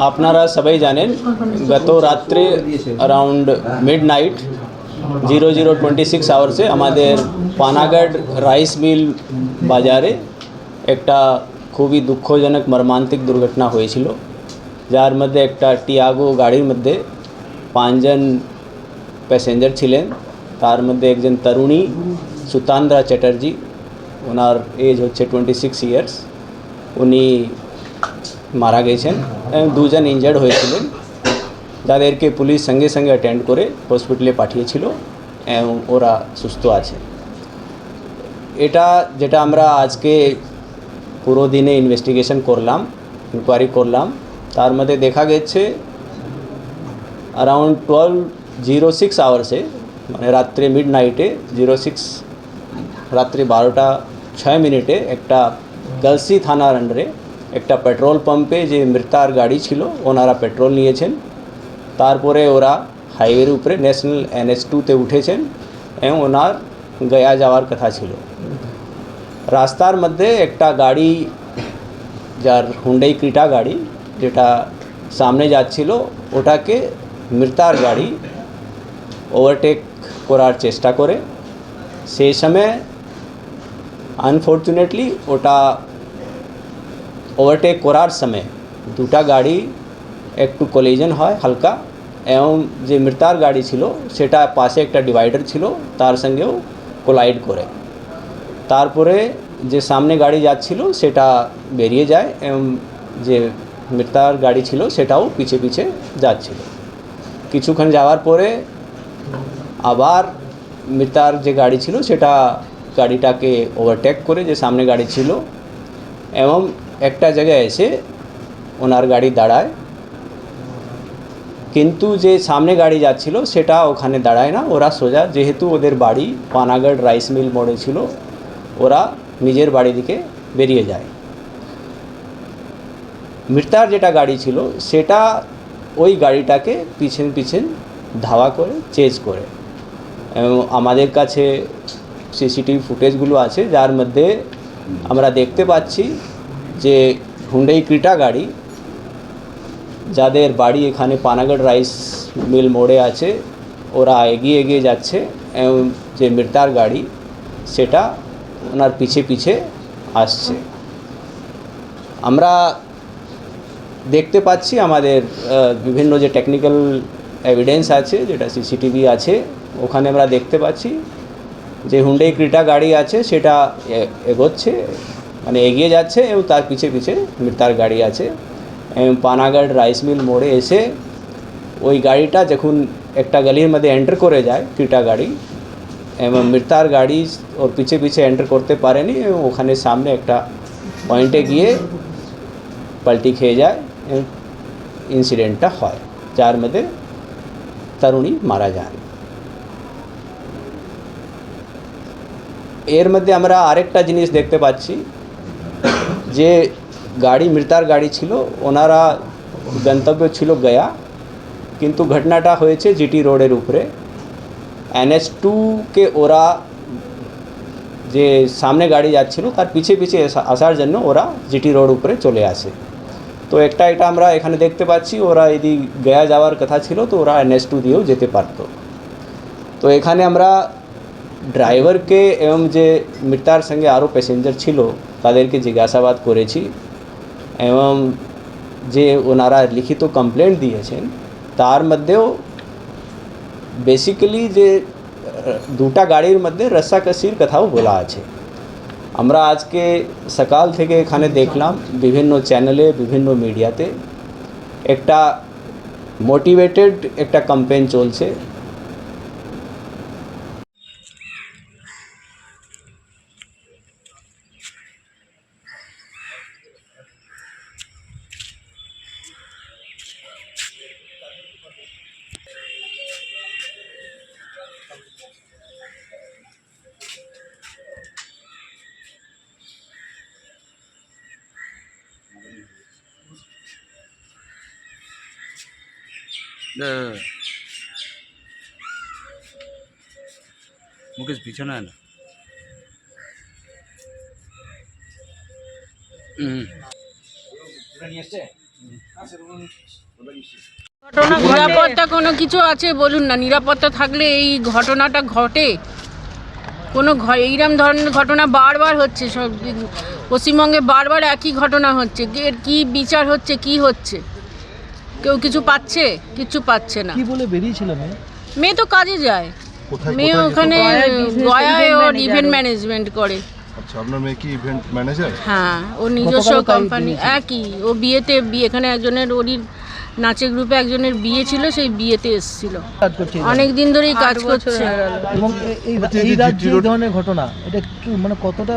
আপনারা সবাই জানেন গত রাত্রে around midnight zero zero twenty six আওয়ার্সে আমাদের পানাগড় রাইস মিল বাজারে একটা খুবই দুঃখজনক মর্মান্তিক দুর্ঘটনা হয়েছিল যার মধ্যে একটা টিয়াগো গাড়ির মধ্যে পাঁচজন প্যাসেঞ্জার ছিলেন তার মধ্যে একজন তরুণী সুতান্দ্রা চ্যাটার্জি ওনার এজ হচ্ছে টোয়েন্টি সিক্স ইয়ার্স উনি মারা গেছেন এবং দুজন ইনজার্ড হয়েছিলেন। যাদেরকে পুলিশ সঙ্গে সঙ্গে অ্যাটেন্ড করে হসপিটালে পাঠিয়েছিল এবং ওরা সুস্থ আছে। এটা যেটা আমরা আজকে পুরো দিনে ইনভেস্টিগেশন করলাম ইনকোয়ারি করলাম, তার মধ্যে দেখা গেছে অ্যারাউন্ড টুয়েলভ জিরো সিক্স আওয়ার্সে মানে রাত্রে মিড নাইটে জিরো সিক্স রাত্রি বারোটা ছয় মিনিটে একটা গলসি থানার আন্ডারে একটা পেট্রোল পাম্পে যে মৃতার গাড়ি ছিল, ওনারা পেট্রোল নিয়েছেন। তারপরে ওরা হাইওয়ের উপরে ন্যাশনাল এনএস টুতে উঠেছেন এবং ওনার গয়া যাওয়ার কথা ছিল। রাস্তার মধ্যে একটা গাড়ি, যার হুন্ডাই ক্রিটা গাড়ি, যেটা সামনে যাচ্ছিল, ওটাকে মৃতার গাড়ি ওভারটেক করার চেষ্টা করে। সেই সময় আনফর্চুনেটলি ওটা ওভারটেক করার সময় দুটা গাড়ি একটু কলিজন হয় হালকা, এবং যে মৃতার গাড়ি ছিল সেটা পাশে একটা ডিভাইডার ছিল, তার সঙ্গেও কোলাইড করে। তারপরে যে সামনে গাড়ি যাচ্ছিল সেটা বেরিয়ে যায়, এবং যে মৃতার গাড়ি ছিল সেটাও পিছে পিছে যাচ্ছিল। কিছুক্ষণ যাওয়ার পরে আবার মৃতার যে গাড়ি ছিল সেটা গাড়িটাকে ওভারটেক করে যে সামনে গাড়ি ছিল এবং একটা জায়গায় এসে ওনার গাড়ি দাঁড়ায়। কিন্তু যে সামনে গাড়ি যাচ্ছিল সেটা ওখানে দাঁড়ায় না। ওরা সোজা, যেহেতু ওদের বাড়ি পানাগড় রাইস মিল মোড়ে ছিল, ওরা নিজের বাড়ি দিকে বেরিয়ে যায়। মৃতার যেটা গাড়ি ছিল, সেটা ওই গাড়িটাকে পিছন পিছন ধাওয়া করে চেজ করে। এবং আমাদের কাছে সিসিটিভি ফুটেজগুলো আছে, যার মধ্যে আমরা দেখতে পাচ্ছি যে হুন্ডাই ক্রিটা গাড়ি, যাদের বাড়ি এখানে পানাগড় রাইস মিল মোড়ে আছে, ওরা এগিয়ে এগিয়ে যাচ্ছে, এবং যে মৃতার গাড়ি, সেটা ওনার পিছে পিছে আসছে। আমরা দেখতে পাচ্ছি আমাদের বিভিন্ন যে টেকনিক্যাল এভিডেন্স আছে, যেটা সিসিটিভি আছে, ওখানে আমরা দেখতে পাচ্ছি যে হুন্ডাই ক্রিটা গাড়ি আছে, সেটা এগোচ্ছে মানে এগিয়ে যাচ্ছে এবং তার পিছে পিছে মৃতার গাড়ি আছে। এবং পানাগড় রাইস মিল মোড়ে এসে ওই গাড়িটা যখন একটা গলির মধ্যে এন্টার করে যায় ক্রিটা গাড়ি, এবং মৃতার গাড়ি ওর পিছে পিছে এন্টার করতে পারেনি, এবং ওখানে সামনে একটা পয়েন্টে গিয়ে পাল্টি খেয়ে যায় ইনসিডেন্টটা হয়, যার মধ্যে তরুণী মারা যান। এর মধ্যে আমরা আরেকটা জিনিস দেখতে পাচ্ছি। যে গাড়ি, মৃতার গাড়ি ছিল, ওনারা গন্তব্য ছিল গয়া, কিন্তু ঘটনাটা হয়েছে জিটি রোডের উপরে। এনএস টুকে ওরা যে সামনে গাড়ি যাচ্ছিল, তার পিছে পিছে আসা- আসার জন্য ওরা জিটি রোড উপরে চলে আসে। তো একটা এটা আমরা এখানে দেখতে পাচ্ছি, ওরা এদিক গয়া যাওয়ার কথা ছিল, তো ওরা এনএস টু দিয়েও যেতে পারতো। তো এখানে আমরা ড্রাইভারকে এবং যে মৃতার সঙ্গে আরও প্যাসেঞ্জার ছিল, তাদেরকে জিজ্ঞাসাবাদ করেছি এবং যে ওনারা লিখিত কমপ্লেন্ট দিয়েছেন, তার মধ্যেও বেসিক্যালি যে দুটা গাড়ির মধ্যে রসাকসির কথাও বলা আছে। আমরা আজকে সকাল থেকে এখানে দেখলাম বিভিন্ন চ্যানেলে বিভিন্ন মিডিয়াতে একটা মোটিভেটেড একটা ক্যাম্পেইন চলছে। মুকেশ পিছনে আয় না। নিরাপত্তা কোনো কিছু আছে বলুন না। নিরাপত্তা থাকলে এই ঘটনাটা ঘটে। কোনো ঘ- এইরকম ধরনের ঘটনা বারবার হচ্ছে সব। পশ্চিমবঙ্গে বারবার একই ঘটনা হচ্ছে। এর কি বিচার হচ্ছে কি হচ্ছে? কেউ কিছু পাচ্ছে কিছু পাচ্ছে না। কি বলে বেরিয়েছিল মেয়ে? মেয়ে তো কাজে যায়। মেয়ে ওখানে গয়ায় ওর ইভেন্ট ম্যানেজমেন্ট করে। আচ্ছা আপনার মেয়ে কি ইভেন্ট ম্যানেজার হ্যাঁ ও নিজস্ব কোম্পানি একই ও বিয়েতে বিয়ে এখানে একজনের ওরই নাচের গ্রুপে একজনের বিয়ে ছিল সেই বিয়েতে এসেছিল। অনেক দিন ধরেই কাজ করছে। এবং এই এই যে রাজ্যে এই ধরনের ঘটনা এটা কি মানে কতটা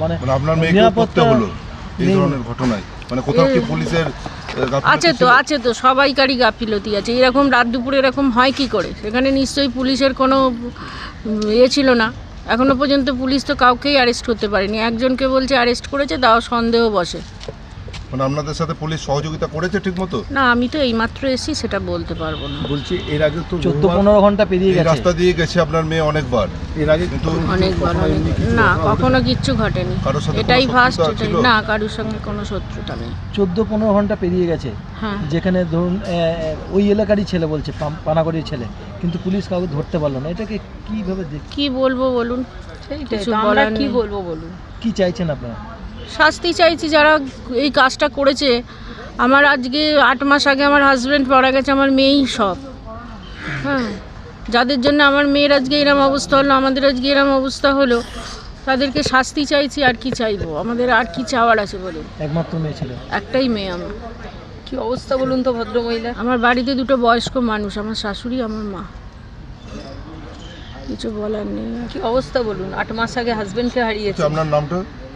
মানে মানে আপনার মেয়েকে করতে নিরাপত্তা হলো এই ধরনের ঘটনায়। মানে কোথাও কি পুলিশের আছে তো আছে তো সবাইকারই গাফিলতি আছে। এরকম রাত দুপুরে এরকম হয় কি করে? সেখানে নিশ্চয়ই পুলিশের কোনো ইয়ে ছিল না। এখনও পর্যন্ত পুলিশ তো কাউকেই অ্যারেস্ট করতে পারেনি। একজনকে বলছে অ্যারেস্ট করেছে তাও সন্দেহ বসে। মানে আপনাদের সাথে পুলিশ সহযোগিতা করেছে ঠিক মতো না আমি তো এইমাত্র এসেছি সেটা বলতে পারব না। বলছি এর আগে তো চোদ্দ পনেরো ঘণ্টা পেরিয়ে এই গেছে। রাস্তা দিয়ে গেছে আপনার মেয়ে অনেকবার। এর আগে কিন্তু অনেকবার অনেক না কখনো কিচ্ছু ঘটেনি। কারোর সাথে কোনো এটাই ফার্স্ট শত্রুতা ছিল? না কারোর সঙ্গে কোনো শত্রুতা নেই। চোদ্দ পনেরো ঘণ্টা পেরিয়ে গেছে। হ্যাঁ। যেখানে ধরুন আহ, ওই এলাকারই ছেলে বলছে পাম- পানাগড়ির ছেলে। কিন্তু পুলিশ কাউকে ধরতে পারল না। এটাকে কীভাবে দেখ- কি বলব বলুন? কিছু বলার কি বলব বলুন? কি চাইছেন আপনারা? শাস্তি চাইছি যারা এই কাজটা করেছে। আমার আজকে আট মাস আগে আমার হাজব্যান্ড মারা গেছে আমার মেয়েই সব। হ্যাঁ যাদের জন্য আমার মেয়ের আজকে এরম অবস্থা হলো আমাদের আজকে এরম অবস্থা হলো তাদেরকে শাস্তি চাইছি আর কি চাইব? আমাদের আর কি চাওয়ার আছে বলুন? একমাত্র মেয়ে ছিল। একটাই মেয়ে আমার। কি অবস্থা বলুন তো ভদ্রমহিলা? আমার বাড়িতে দুটো বয়স্ক মানুষ আমার শাশুড়ি আমার মা। কিছু বলার নেই। কি অবস্থা বলুন? আট মাস আগে হাজবেন্ডকে হারিয়েছে। আপনার নামটা?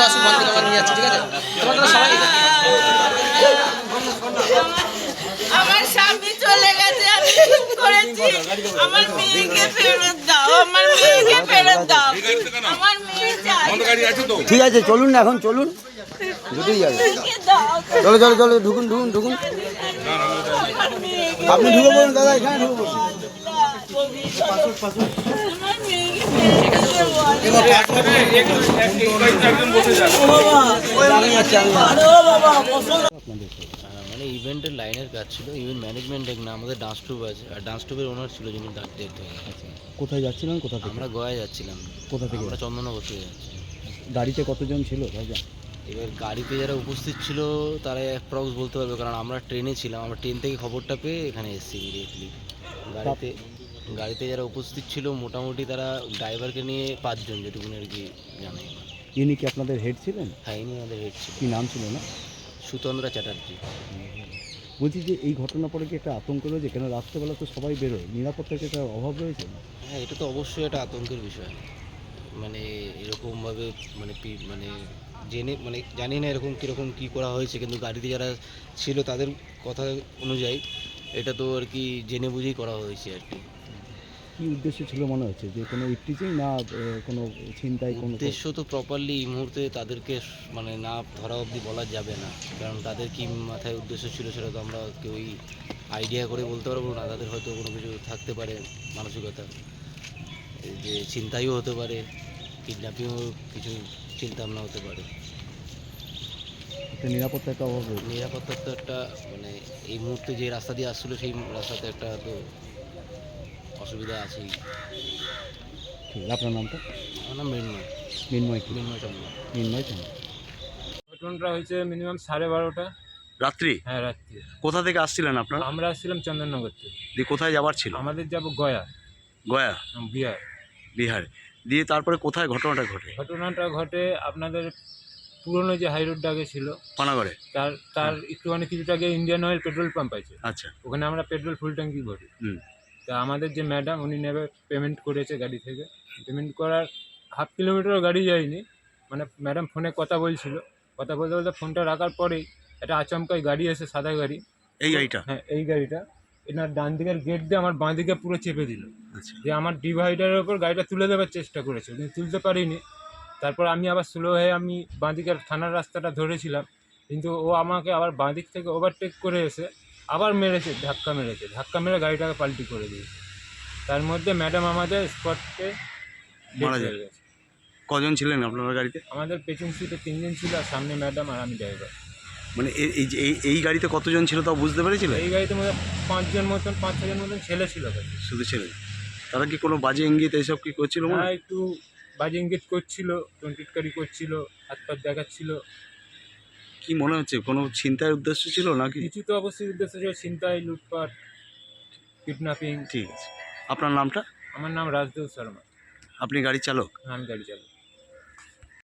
আসুক নিয়ে যাচ্ছে ঠিক আছে তোমরা সবাই আমার স্বামী চলে গেছে আমি করেছি। আমার মেয়েকে ফেরত দাও আমার মেয়েকে ফেরত দাও। আমার মেয়ে ঠিক আছে চলুন না এখন চলুন। দুটোই যাবে চলো চলো চলো ঢুকুন ঢুকুন ঢুকুন। আপনি ঢুকে পড়ুন দাদা এখানে ঢুকে মানে ইভেন্টের লাইনের কাজ ছিল ইভেন্ট ম্যানেজমেন্ট এক না আমাদের ডান্স ট্রুপ আছে আর ডান্স ট্রুপের ওনার ছিল যিনি ডাক কোথায় যাচ্ছিলাম কোথা থেকে? আমরা গোয়া যাচ্ছিলাম। কোথা থেকে? আমরা চন্দননগর থেকে যাচ্ছি গাড়িতে কতজন ছিল? এবার গাড়িতে যারা উপস্থিত ছিল তারা অ্যাপ্রক্স বলতে পারবে কারণ আমরা ট্রেনে ছিলাম। আমরা ট্রেন থেকে খবরটা পেয়ে এখানে এসেছি ইমিডিয়েটলি গাড়িতে গাড়িতে যারা উপস্থিত ছিল মোটামুটি তারা ড্রাইভারকে নিয়ে পাঁচজন যেটুকুনি আর কি জানে ইনি কি আপনাদের হেড ছিলেন? হ্যাঁ ইনি আমাদের হেড ছিল কি নাম ছিল না সুতন্দ্রা চ্যাটার্জি। বলছি যে এই ঘটনা পরে কি একটা আতঙ্ক রয়েছে? কেন রাত্রেবেলা তো সবাই বেরোয়? নিরাপত্তার কি একটা অভাব রয়েছে? হ্যাঁ এটা তো অবশ্যই একটা আতঙ্কের বিষয়। মানে এরকমভাবে মানে মানে জেনে মানে জানি না এরকম কীরকম কী করা হয়েছে কিন্তু গাড়িতে যারা ছিল তাদের কথা অনুযায়ী এটা তো আর কি জেনে বুঝেই করা হয়েছে আর কি। কি উদ্দেশ্য ছিল মনে হচ্ছে? যে কোনো ইফটিচিং না কোনো ছিনতাই কোনো উদ্দেশ্য তো প্রপারলি এই মুহূর্তে তাদেরকে মানে না ধরা অবধি বলা যাবে না। কারণ তাদের কি মাথায় উদ্দেশ্য ছিল সেটা তো আমরা কেউই আইডিয়া করে বলতে পারব না। তাদের হয়তো কোনো কিছু থাকতে পারে মানসিকতা। এই যে চিন্তাইও হতে পারে। কিডন্যাপিংও কিছু চিন্তা ভাবনা হতে পারে। একটা নিরাপত্তার একটা অভাব রয়েছে। নিরাপত্তার তো একটা মানে এই মুহূর্তে যে রাস্তা দিয়ে আসছিল সেই রাস্তাতে একটা তো অসুবিধা আছেই। ঠিক আপনার নামটা? আমার নাম মৃন্ময়। মিনময় কি? মৃন্ময় চন্দ্র। মিনময় কেন ঘটনাটা হয়েছে মিনিমাম সাড়ে বারোটা। রাত্রি? হ্যাঁ রাত্রি। কোথা থেকে আসছিলেন আপনারা? আমরা আসছিলাম চন্দননগর থেকে। দিয়ে কোথায় যাবার ছিল? আমাদের যাব গয়া। গয়া? বিহার বিহার। দিয়ে তারপরে কোথায় ঘটনাটা ঘটে? ঘটনাটা ঘটে আপনাদের পুরনো যে হাই রোডটা আগে ছিল পানাগড়ে। তার তার একটুখানি কিছুটা আগে ইন্ডিয়ান অয়েল পেট্রোল পাম্প আছে। আচ্ছা। ওখানে আমরা পেট্রোল ফুল ট্যাঙ্কি ভরি। তা আমাদের যে ম্যাডাম উনি নেবে পেমেন্ট করেছে গাড়ি থেকে। পেমেন্ট করার হাফ কিলোমিটারও গাড়ি যায়নি। মানে ম্যাডাম ফোনে কথা বলছিল। কথা বলতে বলতে ফোনটা রাখার পরেই একটা আচমকাই গাড়ি এসে সাদা গাড়ি। এই গাড়িটা? হ্যাঁ এই গাড়িটা। এনার ডান দিকের গেট দিয়ে আমার বাঁ দিকে পুরো চেপে দিল। আচ্ছা। যে আমার ডিভাইডারের ওপর গাড়িটা তুলে দেওয়ার চেষ্টা করেছে। কিন্তু তুলতে পারিনি। তারপর আমি আবার স্লো হয়ে আমি বাঁদিকের থানার রাস্তাটা ধরেছিলাম। কিন্তু ও আমাকে আবার বাঁদিক থেকে ওভারটেক করে এসে আবার মেরেছে ধাক্কা মেরেছে। ধাক্কা মেরে গাড়িটাকে পাল্টি করে দিয়েছে। তার মধ্যে ম্যাডাম আমাদের স্পটে মারা যায়। গেছে। কজন ছিলেন আপনার গাড়িতে? আমাদের পেছন সিটে তিনজন ছিল আর সামনে ম্যাডাম আর আমি ড্রাইভার মানে এই যে এই এই গাড়িতে কতজন ছিল তাও বুঝতে পেরেছিলেন এই গাড়িতে মধ্যে পাঁচজন মতন পাঁচ ছজন মতন ছেলে ছিল গাড়ি শুধু ছেলে। তারা কি কোনো বাজে ইঙ্গিত এইসব কি করছিল মনে হ্যাঁ হয়? একটু বাজে ইঙ্গিত করছিল টন্টিটকারি করছিল হাত পাত দেখাচ্ছিল। কি মনে হচ্ছে? কোনো চিন্তার উদ্দেশ্য ছিল নাকি? কিছু তো অবশ্যই উদ্দেশ্য ছিল ছিনতাই লুটপাট কিডন্যাপিং ঠিক আছে। আপনার নামটা? আমার নাম রাজদেব শর্মা। আপনি গাড়ি চালক? আমি গাড়ি চালাই